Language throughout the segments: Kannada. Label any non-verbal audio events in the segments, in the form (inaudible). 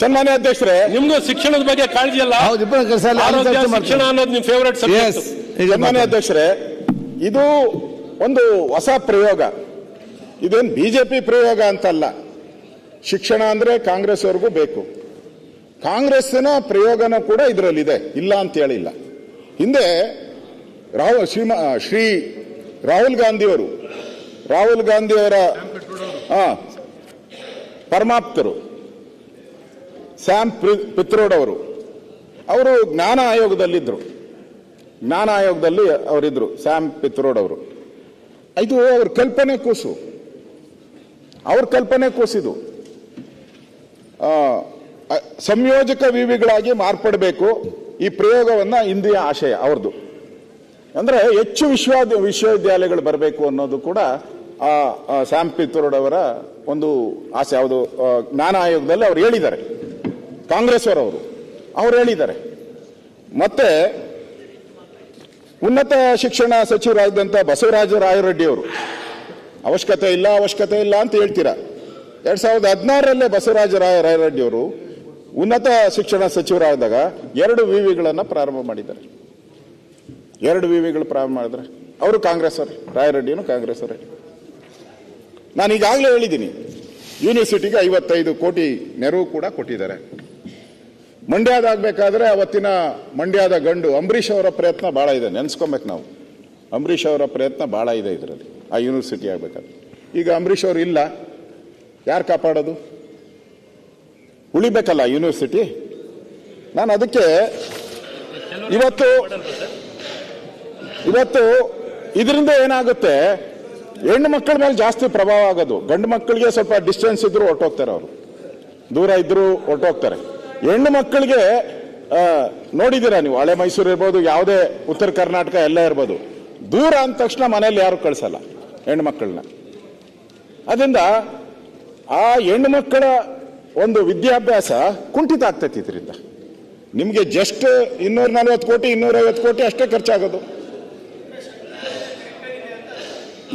ಸನ್ಮಾನ್ಯ ಅಧ್ಯಕ್ಷರೇ ನಿಮ್ಗೂ ಶಿಕ್ಷಣದ ಬಗ್ಗೆ ಕಾಳಜಿ ಅಲ್ಲ ಹೌದು ಇಬ್ಬರು ಕೆಲಸ ಶಿಕ್ಷಣ ಅನ್ನೋದು ನಿಮ್ ಫೇವರೇಟ್ ಸನ್ಮಾನ್ಯ ಅಧ್ಯಕ್ಷರೇ ಇದು ಒಂದು ಹೊಸ ಪ್ರಯೋಗ. ಇದೇನು ಬಿಜೆಪಿ ಪ್ರಯೋಗ ಅಂತಲ್ಲ. ಶಿಕ್ಷಣ ಅಂದ್ರೆ ಕಾಂಗ್ರೆಸ್ ಅವ್ರಿಗೂ ಬೇಕು. ಕಾಂಗ್ರೆಸ್ಸಿನ ಪ್ರಯೋಗನ ಕೂಡ ಇದರಲ್ಲಿದೆ. ಇಲ್ಲ ಅಂತ ಹೇಳಿಲ್ಲ. ಹಿಂದೆ ರಾಹುಲ್ ಶ್ರೀಮ ಶ್ರೀ ರಾಹುಲ್ ಗಾಂಧಿಯವರು ರಾಹುಲ್ ಗಾಂಧಿಯವರ ಪರಮಾಪ್ತರು. ಸ್ಯಾಮ್ ಪಿತ್ರೋಡ್ ಅವರು. ಅವರು ಜ್ಞಾನ ಆಯೋಗದಲ್ಲಿದ್ದರು ಜ್ಞಾನ ಆಯೋಗದಲ್ಲಿ ಅವರಿದ್ದರು ಸ್ಯಾಮ್ ಪಿತ್ರೋಡ್ ಅವರು. ಇದು ಅವ್ರ ಕಲ್ಪನೆ ಕೂಸು. ಅವ್ರ ಕಲ್ಪನೆ ಕೂಸಿದು. ಸಂಯೋಜಕ ವಿವಿಗಳಾಗಿ ಮಾರ್ಪಡಬೇಕು ಈ ಪ್ರಯೋಗವನ್ನು ಇಂದಿಯ ಆಶಯ ಅವ್ರದ್ದು ಅಂದರೆ ಹೆಚ್ಚು ವಿಶ್ವ, ವಿಶ್ವವಿದ್ಯಾಲಯಗಳು ಬರಬೇಕು ಅನ್ನೋದು ಕೂಡ ಆ ಸ್ಯಾಮ್ ಪಿತ್ರೋಡ್ ಅವರ ಒಂದು ಆಸೆ. ಯಾವುದು ಜ್ಞಾನ ಆಯೋಗದಲ್ಲಿ ಅವ್ರು ಹೇಳಿದ್ದಾರೆ. ಕಾಂಗ್ರೆಸ್ ಅವರವರು ಅವ್ರು ಹೇಳಿದ್ದಾರೆ. ಮತ್ತೆ ಉನ್ನತ ಶಿಕ್ಷಣ ಸಚಿವರಾದಂಥ ಬಸವರಾಜ ರಾಯರೆಡ್ಡಿ ಅವರು ಅವಶ್ಯಕತೆ ಇಲ್ಲ ಅವಶ್ಯಕತೆ ಇಲ್ಲ ಅಂತ ಹೇಳ್ತೀರಾ? ಎರಡ್ ಸಾವಿರದ ಹದಿನಾರರಲ್ಲೇ ಬಸವರಾಜ ರಾಯ ರಾಯರೆಡ್ಡಿ ಅವರು ಉನ್ನತ ಶಿಕ್ಷಣ ಸಚಿವರಾದಾಗ ಎರಡು ವಿವಿಗಳನ್ನು ಪ್ರಾರಂಭ ಮಾಡಿದ್ದಾರೆ. ಎರಡು ವಿವಿಗಳು ಪ್ರಾರಂಭ ಮಾಡಿದ್ರೆ ಅವರು ಕಾಂಗ್ರೆಸ್ ಅವರು ರಾಯರೆಡ್ಡಿನೂ ಕಾಂಗ್ರೆಸ್ ಅವರೇ ನಾನು ಈಗಾಗಲೇ ಹೇಳಿದ್ದೀನಿ, ಯೂನಿವರ್ಸಿಟಿಗೆ ಐವತ್ತೈದು ಕೋಟಿ ನೆರವು ಕೂಡ ಕೊಟ್ಟಿದ್ದಾರೆ. ಮಂಡ್ಯದಾಗಬೇಕಾದ್ರೆ ಅವತ್ತಿನ ಮಂಡ್ಯದ ಗಂಡು ಅಂಬರೀಷ್ ಅವರ ಪ್ರಯತ್ನ ಭಾಳ ಇದೆ, ನೆನೆಸ್ಕೊಬೇಕು ನಾವು. ಅಂಬರೀಷ್ ಅವರ ಪ್ರಯತ್ನ ಭಾಳ ಇದೆ ಇದರಲ್ಲಿ, ಆ ಯೂನಿವರ್ಸಿಟಿ ಆಗಬೇಕಾದ್ರೆ. ಈಗ ಅಂಬರೀಷ್ ಅವರು ಇಲ್ಲ, ಯಾರು ಕಾಪಾಡೋದು? ಉಳಿಬೇಕಲ್ಲ ಯೂನಿವರ್ಸಿಟಿ ನಾನು ಅದಕ್ಕೆ ಇವತ್ತು ಇವತ್ತು ಇದರಿಂದ ಏನಾಗುತ್ತೆ, ಹೆಣ್ಣು ಮಕ್ಕಳ ಮೇಲೆ ಜಾಸ್ತಿ ಪ್ರಭಾವ ಆಗೋದು. ಗಂಡು ಮಕ್ಕಳಿಗೆ ಸ್ವಲ್ಪ ಡಿಸ್ಟೆನ್ಸ್ ಇದ್ದರೂ ಹೊರ್ಟೋಗ್ತಾರೆ ಅವರು. ದೂರ ಇದ್ದರೂ ಹೊರ್ಟೋಗ್ತಾರೆ. ಹೆಣ್ಣು ಮಕ್ಕಳಿಗೆ ನೋಡಿದ್ದೀರಾ ನೀವು? ಹಳೆ ಮೈಸೂರು ಇರ್ಬೋದು, ಯಾವುದೇ ಉತ್ತರ ಕರ್ನಾಟಕ ಎಲ್ಲ ಇರ್ಬೋದು. ದೂರ ಅಂದ ತಕ್ಷಣ ಮನೆಯಲ್ಲಿ ಯಾರು ಕಳಿಸಲ್ಲ ಹೆಣ್ಣು ಮಕ್ಕಳನ್ನ. ಅದರಿಂದ ಆ ಹೆಣ್ಣು ಮಕ್ಕಳ ಒಂದು ವಿದ್ಯಾಭ್ಯಾಸ ಕುಂಠಿತ ಆಗ್ತೈತಿ ಇದರಿಂದ. ನಿಮಗೆ ಜಸ್ಟ್ ಇನ್ನೂರ ನಲ್ವತ್ತು ಕೋಟಿ, ಇನ್ನೂರೈವತ್ತು ಕೋಟಿ ಅಷ್ಟೇ ಖರ್ಚಾಗೋದು.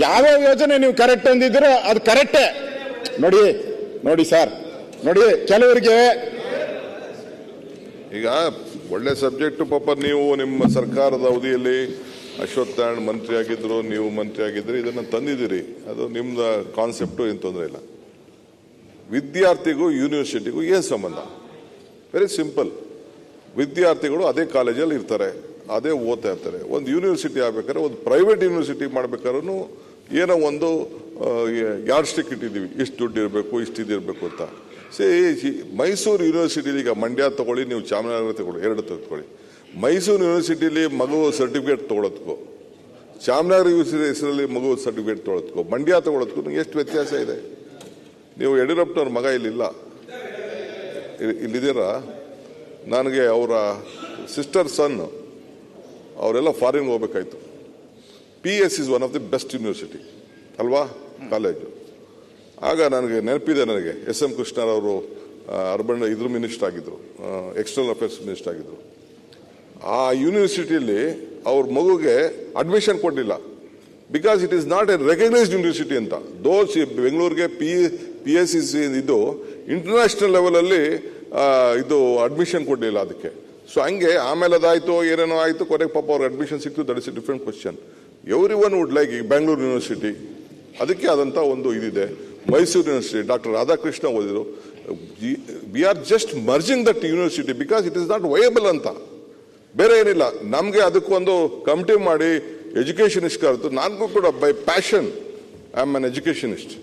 ಯಾವ್ಯಾವ ಯೋಜನೆ ನೀವು ಕರೆಕ್ಟ್ ಅಂದಿದ್ದೀರೋ ಅದು ಕರೆಕ್ಟೇ ನೋಡಿ ನೋಡಿ ಸರ್ ನೋಡಿ, ಕೆಲವರಿಗೆ ಈಗ ಒಳ್ಳೆ ಸಬ್ಜೆಕ್ಟ್ ಪಾಪ ನೀವು ನಿಮ್ಮ ಸರ್ಕಾರದ ಅವಧಿಯಲ್ಲಿ ಅಶ್ವತ್ಥನಾರಾಯಣ ಮಂತ್ರಿ ಆಗಿದ್ರು, ನೀವು ಮಂತ್ರಿ ಆಗಿದ್ರಿ, ಇದನ್ನು ತಂದಿದ್ದೀರಿ. ಅದು ನಿಮ್ಮದು ಕಾನ್ಸೆಪ್ಟು ಏನು ತೊಂದರೆ ಇಲ್ಲ. ವಿದ್ಯಾರ್ಥಿಗೂ ಯೂನಿವರ್ಸಿಟಿಗೂ ಏನು ಸಂಬಂಧ? ವೆರಿ ಸಿಂಪಲ್ ವಿದ್ಯಾರ್ಥಿಗಳು ಅದೇ ಕಾಲೇಜಲ್ಲಿ ಇರ್ತಾರೆ, ಅದೇ ಓದ್ತಾ ಇರ್ತಾರೆ. ಒಂದು ಯೂನಿವರ್ಸಿಟಿ ಆಗ್ಬೇಕಾದ್ರೆ, ಒಂದು ಪ್ರೈವೇಟ್ ಯೂನಿವರ್ಸಿಟಿ ಮಾಡ್ಬೇಕಾದ್ರೂ ಏನೋ ಒಂದು ಯಾರ್ಡ್ ಸ್ಟಿಕ್ ಇಟ್ಟಿದ್ದೀವಿ. ಇಷ್ಟು ದುಡ್ಡು ಇರಬೇಕು, ಇಷ್ಟು ಇದಿರಬೇಕು ಅಂತ. ಮೈಸೂರು ಯೂನಿವರ್ಸಿಟಿಲಿ ಈಗ ಮಂಡ್ಯ ತಗೊಳ್ಳಿ ನೀವು ಚಾಮರಾಜನಗರ ತಗೊಳ್ಳಿ ಎರಡು ತಗೊಳ್ಳಿ. ಮೈಸೂರು ಯೂನಿವರ್ಸಿಟಿಲಿ ಮಗು ಸರ್ಟಿಫಿಕೇಟ್ ತೊಗೊಳೋದಕ್ಕೂ ಚಾಮರಾಜನಗರ ಯೂನಿವರ್ಸಿಟಿ ಹೆಸರಲ್ಲಿ ಮಗು ಸರ್ಟಿಫಿಕೇಟ್ ತೊಗೊಳೋದಕ್ಕೂ ಮಂಡ್ಯ ತಗೊಳೋದಕ್ಕೂ ನಿಮ್ಗೆ ಎಷ್ಟು ವ್ಯತ್ಯಾಸ ಇದೆ? ನೀವು ಯಡಿಯೂರಪ್ಪನವ್ರ ಮಗ ಇಲ್ಲಿಲ್ಲ. ಇಲ್ಲಿದ್ದೀರ ಇಲ್ಲಿದ್ದೀರಾ? ನನಗೆ ಅವರ ಸಿಸ್ಟರ್ ಸನ್ ಅವರೆಲ್ಲ ಫಾರಿನ್ಗೆ ಹೋಗ್ಬೇಕಾಯ್ತು. P S is one of the best university ಅಲ್ವಾ? ಕಾಲೇಜು ಆಗ ನನಗೆ ನೆನಪಿದೆ ನನಗೆ. ಎಸ್ ಎಂ ಕೃಷ್ಣರವರು ಅರ್ಬನ್ ಇದ್ರ ಮಿನಿಸ್ಟರ್ ಆಗಿದ್ರು ಎಕ್ಸ್ಟರ್ನಲ್ ಅಫೇರ್ಸ್ ಮಿನಿಸ್ಟರ್ ಆಗಿದ್ರು. ಆ ಯೂನಿವರ್ಸಿಟಿಯಲ್ಲಿ ಅವ್ರ ಮಗುಗೆ ಅಡ್ಮಿಷನ್ ಕೊಡಲಿಲ್ಲ. Because it is not a recognised university ಅಂತ. ದೋಸ್ ಬೆಂಗಳೂರಿಗೆ P P S C C ಇದು ಇಂಟರ್ನ್ಯಾಷನಲ್ ಲೆವೆಲಲ್ಲಿ ಇದು ಅಡ್ಮಿಷನ್ ಕೊಡಲಿಲ್ಲ ಅದಕ್ಕೆ. ಸೊ ಹಂಗೆ ಆಮೇಲೆ ಅದಾಯಿತು, ಏನೇನೋ ಆಯಿತು, ಕೊನೆಗೆ ಪಾಪ ಅವ್ರಿಗೆ ಅಡ್ಮಿಷನ್ ಸಿಕ್ತು that is a different question every one would like Bangalore university ಅದಕ್ಕೆ ಆದಂಥ ಒಂದು ಇದಿದೆ. ಮೈಸೂರು ಯೂನಿವರ್ಸಿಟಿ ಡಾಕ್ಟರ್ ರಾಧಾಕೃಷ್ಣ ಓದಿದ್ರು. We are just merging that university because it is not viable ಅಂತ. ಬೇರೆ ಏನಿಲ್ಲ. ನಮಗೆ ಅದಕ್ಕೊಂದು ಕಮಿಟಿ ಮಾಡಿ ಎಜುಕೇಷನಿಸ್ಟ್ ಕರೆದು ನನಗೂ ಕೂಡ by passion I am an educationist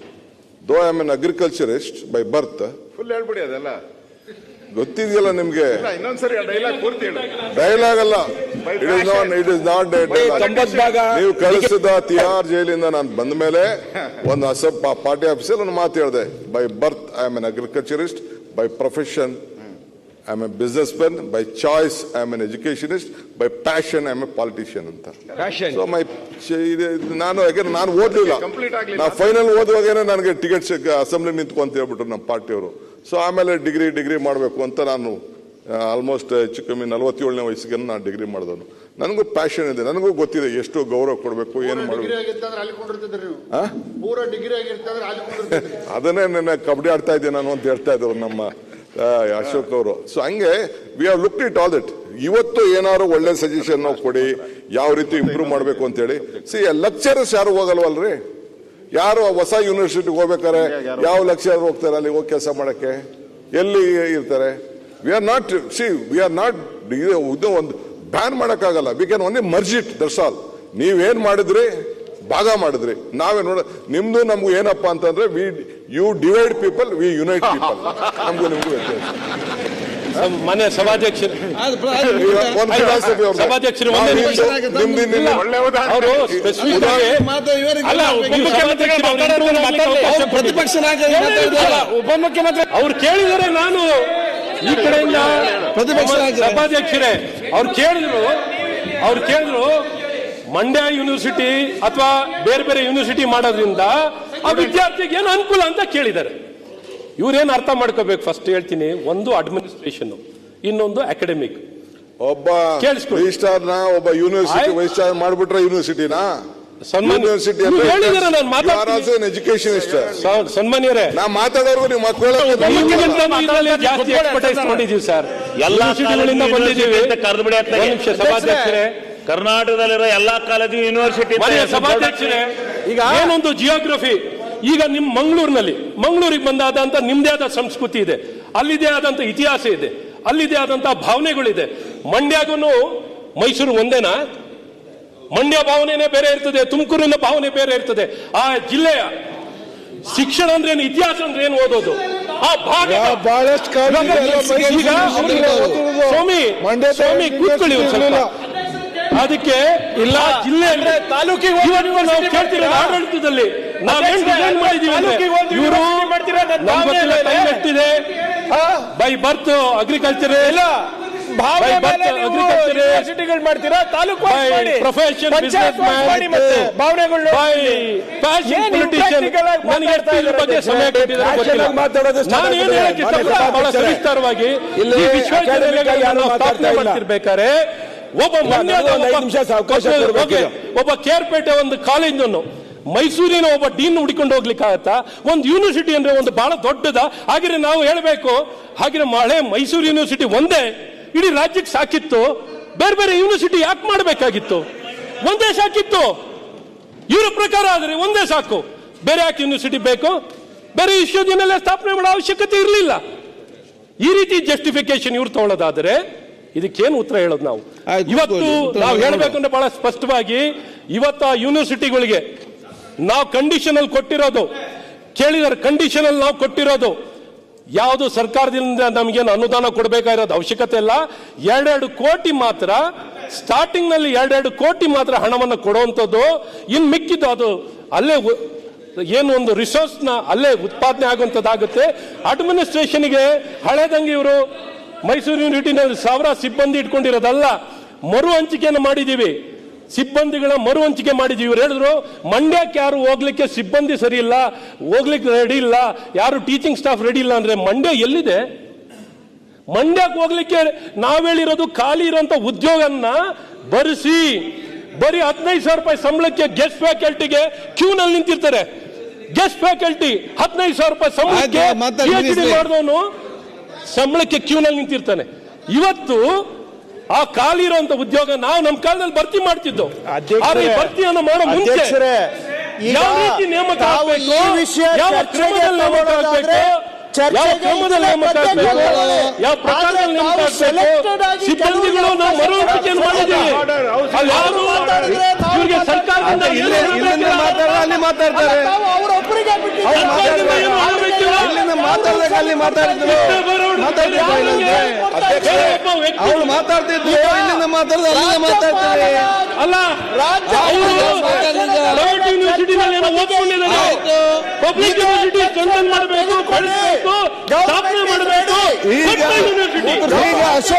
though I am an agriculturist by birth full ಹೇಳ್ಬಿಡಿ ಅದೆಲ್ಲ. ಗೊತ್ತಿದೆಯಲ್ಲ ನಿಮ್ಗೆ? ಇನ್ನೊಂದ್ಸರಿ ಡೈಲಾಗ್ ಪೂರ್ತಿ ಹೇಳಿ. ಡೈಲಾಗ್ ಅಲ್ಲ. It is not it is not ನೀವು ಕಳಿಸಿದ ತಿಹಾರ್ ಜೈಲಿಂದ ನಾನು ಬಂದ ಮೇಲೆ ಒಂದು ಅಸಬ್ ಪಾರ್ಟಿ ಆಫೀಸಲ್ಲಿ ಒಂದು ಮಾತು ಹೇಳಿದೆ. By birth I am an agriculturist by profession I am a business men by choice I am an educationist by passion I am a politician ಅಂತ ಸೊ ಮೈ ನಾನು ಯಾಕಂದ್ರೆ ನಾನು ಓದಲಿಲ್ಲ. ನಾ ಫೈನಲ್ ಓದುವಾಗೇನೆ ನನಗೆ ಟಿಕೆಟ್ ಅಸೆಂಬ್ಲಿ ನಿಂತ್ಕೊಂತ ಹೇಳ್ಬಿಟ್ರು ನಮ್ಮ ಪಾರ್ಟಿಯವರು. ಸೊ ಆಮೇಲೆ ಡಿಗ್ರಿ ಡಿಗ್ರಿ ಮಾಡಬೇಕು ಅಂತ ನಾನು ಆಲ್ಮೋಸ್ಟ್ ಹೆಚ್ಚು ಕಮ್ಮಿ ನಲವತ್ತೇಳನೇ ವಯಸ್ಸಿಗೆ ನಾನು ಡಿಗ್ರಿ ಮಾಡಿದವನು. ನನಗೂ ಪ್ಯಾಷನ್ ಇದೆ. ನನಗೂ ಗೊತ್ತಿದೆ ಎಷ್ಟು ಗೌರವ ಕೊಡಬೇಕು ಏನು ಮಾಡಬೇಕು (laughs) ಅದನ್ನೇ ನನ್ನ ಕಬಡ್ಡಿ ಆಡ್ತಾ ಇದ್ದೆ ನಾನು ಅಂತ ಹೇಳ್ತಾ ಇದ್ರು ನಮ್ಮ ಅಶೋಕ್ ಅವರು. ಸೊ ಹಂಗೆ we are look it all that ಇವತ್ತು ಏನಾದ್ರು ಒಳ್ಳೆ ಸಜೆಷನ್ ಕೊಡಿ ಯಾವ ರೀತಿ ಇಂಪ್ರೂವ್ ಮಾಡಬೇಕು ಅಂತೇಳಿ ಸಿ ಲೆಕ್ಚರರ್ಸ್ ಯಾರು ಹೋಗಲ್ವಲ್ರಿ? ಯಾರು ಹೊಸ ಯೂನಿವರ್ಸಿಟಿಗೆ ಹೋಗ್ಬೇಕಾರೆ ಯಾವ ಲಕ್ಷ್ಯ ಹೋಗ್ತಾರೆ ಅಲ್ಲಿ ಹೋಗಿ ಕೆಲಸ ಮಾಡಕ್ಕೆ? ಎಲ್ಲಿ ಇರ್ತಾರೆ? We are not see we are not ಇದು ಒಂದು ಬ್ಯಾನ್ ಮಾಡೋಕ್ಕಾಗಲ್ಲ. We can only merge it that's all ನೀವೇನು ಮಾಡಿದ್ರಿ? ಭಾಗ ಮಾಡಿದ್ರಿ. ನಾವೇ ನೋಡ ನಿಮ್ದು ನಮ್ಗೂ ಏನಪ್ಪಾ ಅಂತಂದ್ರೆ we you divide people we unite people ನಮಗೂ ನಿಮಗೂ ವ್ಯತ್ಯಾಸ. ಮನೆ ಸಭಾಧ್ಯಕ್ಷರು. ಸಭಾಧ್ಯಕ್ಷರು ಪ್ರತಿಪಕ್ಷ ಉಪಮುಖ್ಯಮಂತ್ರಿ ಅವ್ರು ಕೇಳಿದರೆ ನಾನು ಈ ಕಡೆಯಿಂದ ಪ್ರತಿಪಕ್ಷ ನಾಯಕರೇ. ಸಭಾಧ್ಯಕ್ಷರೇ ಅವ್ರು ಕೇಳಿದ್ರು ಅವ್ರು ಕೇಳಿದ್ರು ಮಂಡ್ಯ ಯೂನಿವರ್ಸಿಟಿ ಅಥವಾ ಬೇರೆ ಬೇರೆ ಯೂನಿವರ್ಸಿಟಿ ಮಾಡೋದ್ರಿಂದ ಆ ವಿದ್ಯಾರ್ಥಿಗೆ ಏನು ಅನುಕೂಲ ಅಂತ ಕೇಳಿದ್ದಾರೆ. ಇವ್ರೇನು ಅರ್ಥ ಮಾಡ್ಕೋಬೇಕು? ಫಸ್ಟ್ ಹೇಳ್ತೀನಿ ಒಂದು ಅಡ್ಮಿನಿಸ್ಟ್ರೇಷನ್ ಇನ್ನೊಂದು ಅಕಾಡೆಮಿಕ್ ಒಬ್ಬ ಒಬ್ಬ ಯೂನಿವರ್ಸಿಟಿ. ವೈಸ್ ಮಾಡ್ಬಿಟ್ರೆ ಯೂನಿವರ್ಸಿಟಿನಾ ಯೂನಿವರ್ಸಿಟಿ ಸನ್ಮಾನ್ಯರೇ. ನಾ ಮಾತಾಡೋರ್ಗು ನೀವು ಮಕ್ಕಳು ಸರ್. ಎಲ್ಲ ಸಭಾಧ್ಯಕ್ಷರೇ. ಕರ್ನಾಟಕದಲ್ಲಿರೋ ಎಲ್ಲಾ ಕಾಲೇಜು ಯೂನಿವರ್ಸಿಟಿ ಸಭಾಧ್ಯಕ್ಷರೇ ಈಗ ಏನೊಂದು ಜಿಯೋಗ್ರಫಿ ಈಗ ನಿಮ್ ಮಂಗಳೂರಿನಲ್ಲಿ ಮಂಗಳೂರಿಗೆ ಬಂದಾದಂತ ನಿಮ್ದೇ ಆದ ಸಂಸ್ಕೃತಿ ಇದೆ. ಅಲ್ಲಿದೆ ಆದಂತ ಇತಿಹಾಸ ಇದೆ. ಅಲ್ಲಿದೆ ಆದಂತ ಭಾವನೆಗಳಿದೆ. ಮಂಡ್ಯಗೂ ಮೈಸೂರು ಒಂದೇನಾ? ಮಂಡ್ಯ ಭಾವನೆನೇ ಬೇರೆ ಇರ್ತದೆ ತುಮಕೂರಿನ ಭಾವನೆ ಬೇರೆ ಇರ್ತದೆ. ಆ ಜಿಲ್ಲೆಯ ಶಿಕ್ಷಣ ಅಂದ್ರೆ ಏನು ಇತಿಹಾಸ ಅಂದ್ರೆ ಏನು ಓದೋದು? ಆ ಭಾಗ ಸ್ವಾಮಿ ಸ್ವಾಮಿ ಕೂತ್ಕೊಳ್ಳಿ ಸ್ವಲ್ಪ. ಅದಕ್ಕೆ ಇಲ್ಲ. ಜಿಲ್ಲೆ ಅಂದ್ರೆ ತಾಲೂಕಿಗೆ ಆಡಳಿತದಲ್ಲಿ. ನಾವೇನ್ ಡಿಸೈನ್ ಮಾಡಿದೀವಿ ಇವರು ಟೈಮ್ ಎಷ್ಟಿದೆ? ಬೈ ಬರ್ತ್ ಅಗ್ರಿಕಲ್ಚರ್ ಇಲ್ಲ. ಮಾಡ್ತೀರಾ? ತಾಲೂಕು ಪ್ರೊಫೆಷನ್ ಬಗ್ಗೆ ಸಮಯ ಕೊಟ್ಟಿದ್ದಾರೆ ನಾನು ಏನು ಇಷ್ಟಪಡ್ತೀನಿ? ಬಹಳ. ಸವಿಸ್ತಾರವಾಗಿ ಈ ವಿಶ್ವವಿದ್ಯಾಲಯಗಳನ್ನ academic ಯಾರು ಸ್ಥಾಪನೆ ಮಾಡ್ತಿರ್ಬೇಕಾದ್ರೆ ಒಬ್ಬ ಮನೆಯ ನನಗೂ ಒಂದು ಐದು ಒಬ್ಬ- ನಿಮಿಷ ಅವಕಾಶ ಓಕೆ, ಕೊಡ್ಬೇಕು. ಓಕೆ. ಒಬ್ಬ ಕೇರ್ಪೇಟೆ ಒಂದು ಕಾಲೇಜನ್ನು ಮೈಸೂರಿನ ಒಬ್ಬ ಡೀನ್ ಹುಡ್ಕೊಂಡು ಹೋಗ್ಲಿಕ್ಕಾಗತ್ತಾ? ಒಂದು ಯೂನಿವರ್ಸಿಟಿ ಅಂದ್ರೆ ಒಂದು ಬಹಳ ದೊಡ್ಡದ. ಹಾಗೆ ನಾವು ಹೇಳಬೇಕು ಹಾಗೆ ಮಳೆ ಮೈಸೂರು ಯೂನಿವರ್ಸಿಟಿ ಒಂದೇ ಇಡೀ ರಾಜ್ಯಕ್ಕೆ ಸಾಕಿತ್ತು. ಬೇರೆ ಬೇರೆ ಯೂನಿವರ್ಸಿಟಿ ಯಾಕೆ ಮಾಡಬೇಕಾಗಿತ್ತು? ಒಂದೇ ಸಾಕಿತ್ತು. ಇವರ ಪ್ರಕಾರ ಆದರೆ ಒಂದೇ ಸಾಕು. ಬೇರೆ ಯಾಕೆ ಯೂನಿವರ್ಸಿಟಿ ಬೇಕು? ಬೇರೆ ವಿಶ್ವದಿನಲ್ಲೇ ಸ್ಥಾಪನೆ ಮಾಡೋ ಅವಶ್ಯಕತೆ ಇರಲಿಲ್ಲ. ಈ ರೀತಿ ಜಸ್ಟಿಫಿಕೇಶನ್ ಇವ್ರು ತಗೊಳ್ಳೋದಾದ್ರೆ ಇದಕ್ಕೇನು ಉತ್ತರ ಹೇಳೋದು ನಾವು? ಇವತ್ತು ನಾವು ಹೇಳಬೇಕು ಹೇಳ್ಬೇಕಂದ್ರೆ ಬಹಳ ಸ್ಪಷ್ಟವಾಗಿ ಇವತ್ತು ಆ ಯೂನಿವರ್ಸಿಟಿಗಳಿಗೆ ನಾವು ಕಂಡೀಷನಲ್ಲಿ ಕೊಟ್ಟಿರೋದು. ಕೇಳಿದಾರೆ ಕಂಡೀಷನಲ್ಲಿ ನಾವು ಕೊಟ್ಟಿರೋದು. ಯಾವುದು ಸರ್ಕಾರದಿಂದ ನಮಗೇನು ಅನುದಾನ ಕೊಡಬೇಕಾಗಿರೋದು ಅವಶ್ಯಕತೆ ಇಲ್ಲ. ಎರಡೆರಡು ಕೋಟಿ ಮಾತ್ರ ಸ್ಟಾರ್ಟಿಂಗ್ನಲ್ಲಿ ಎರಡೆರಡು ಕೋಟಿ ಮಾತ್ರ ಹಣವನ್ನು ಕೊಡುವಂಥದ್ದು. ಇನ್ನು ಮಿಕ್ಕಿದ್ದು ಅದು ಅಲ್ಲೇ ಏನು ಒಂದು ರಿಸೋರ್ಸ್ನ ಅಲ್ಲೇ ಉತ್ಪಾದನೆ ಆಗುವಂಥದ್ದಾಗುತ್ತೆ. ಅಡ್ಮಿನಿಸ್ಟ್ರೇಷನ್ಗೆ ಹಳೆದಂಗೆ ಇವರು ಮೈಸೂರು ಯೂನಿಟಿನಲ್ಲಿ ಸಾವಿರ ಸಿಬ್ಬಂದಿ ಇಟ್ಕೊಂಡಿರೋದಲ್ಲ. ಮರು ಹಂಚಿಕೆಯನ್ನು ಮಾಡಿದ್ದೀವಿ. ಸಿಬ್ಬಂದಿಗಳ ಮರು ಹಂಚಿಕೆ ಮಾಡಿದ್ವಿ. ಇವ್ರು ಹೇಳಿದ್ರು ಮಂಡ್ಯಕ್ಕೆ ಯಾರು ಹೋಗ್ಲಿಕ್ಕೆ ಸಿಬ್ಬಂದಿ ಸರಿ ಇಲ್ಲ ಹೋಗ್ಲಿಕ್ಕೆ ರೆಡಿ ಇಲ್ಲ ಯಾರು ಟೀಚಿಂಗ್ ಸ್ಟಾಫ್ ರೆಡಿ ಇಲ್ಲ ಅಂದ್ರೆ ಮಂಡ್ಯ ಎಲ್ಲಿದೆ? ಮಂಡ್ಯಕ್ಕೆ ಹೋಗ್ಲಿಕ್ಕೆ ನಾವ್ ಹೇಳಿರೋದು ಖಾಲಿ ಇರುವಂತ ಉದ್ಯೋಗನ್ನ ಬರಿಸಿ ಬರೀ ಹದಿನೈದು ಸಾವಿರ ರೂಪಾಯಿ ಸಂಬಳಕ್ಕೆ ಗೆಸ್ಟ್ ಫ್ಯಾಕಲ್ಟಿಗೆ ಕ್ಯೂನಲ್ಲಿ ನಿಂತಿರ್ತಾರೆ. ಗೆಸ್ಟ್ ಫ್ಯಾಕಲ್ಟಿ ಹದಿನೈದು ಸಾವಿರ ರೂಪಾಯಿ ಸಂಬಳಕ್ಕೆ ಮಾಡಿದವನು ಸಂಬಳಕ್ಕೆ ಕ್ಯೂನಲ್ಲಿ ನಿಂತಿರ್ತಾನೆ. ಇವತ್ತು ಆ ಖಾಲಿ ಇರುವಂತ ಉದ್ಯೋಗ ನಾವು ನಮ್ಮ ಕಾಲದಲ್ಲಿ ಭರ್ತಿ ಮಾಡ್ತಿದ್ದು. ಭರ್ತಿಯನ್ನು ಮಾಡೋ ಮುಂಚೆ ಯಾವ ರೀತಿ ನೇಮಕ ಆಗ್ಬೇಕು? ಯಾವ ಕ್ರಮದಲ್ಲಿ ನೇಮಕ ಯಾವ ಚರ್ಚೆಗೆ ಕ್ರಮದಲ್ಲಿ ನೇಮಕ ಪ್ರತ್ಯೇಕ ಯಾವ ಪ್ರಕಾರದಲ್ಲಿ ನೇಮಕ ತಾವು selected ಆಗ್ಬೇಕು ಆಗಿ ಸಿಬ್ಬಂದಿಗಳು ಕೆಲವು ನಾವು ಮರು ಹಂಚಿಕೆಯನ್ನು ಮಾಡಿದ್ದೀವಿ. ಅಲ್ಲಿ ಯಾರು ಇವ್ರಿಗೆ ಸರ್ಕಾರದಿಂದ. ಅಲ್ಲಿ ಮಾತಾಡ್ತಾರೆ. ಸರ್ಕಾರದಿಂದ ಏನು ಮಾತಾಡಿದ್ರು. ಅವ್ರು ಮಾತಾಡ್ತಿದ್ರು ಇಲ್ಲಿಂದ ಅಲ್ಲಿಂದ ಮಾತಾಡ್ತಾರೆ ಅಲ್ಲ ರಾಜ್ಯ ಪ್ರೈವೇಟ್ ಯೂನಿವರ್ಸಿಟಿನಲ್ಲಿ ಏನೋ ಓದ್ಕೊಂಡಿದ್ದಾರೆ ಪಬ್ಲಿಕ್ ಯೂನಿವರ್ಸಿಟಿ ಸ್ಟ್ರೆಂಥನ್ ಮಾಡಬೇಕು ಬೆಳೆಸಬೇಕು ಸ್ಥಾಪನೆ ಮಾಡಬೇಕು. ಯೂನಿವರ್ಸಿಟಿ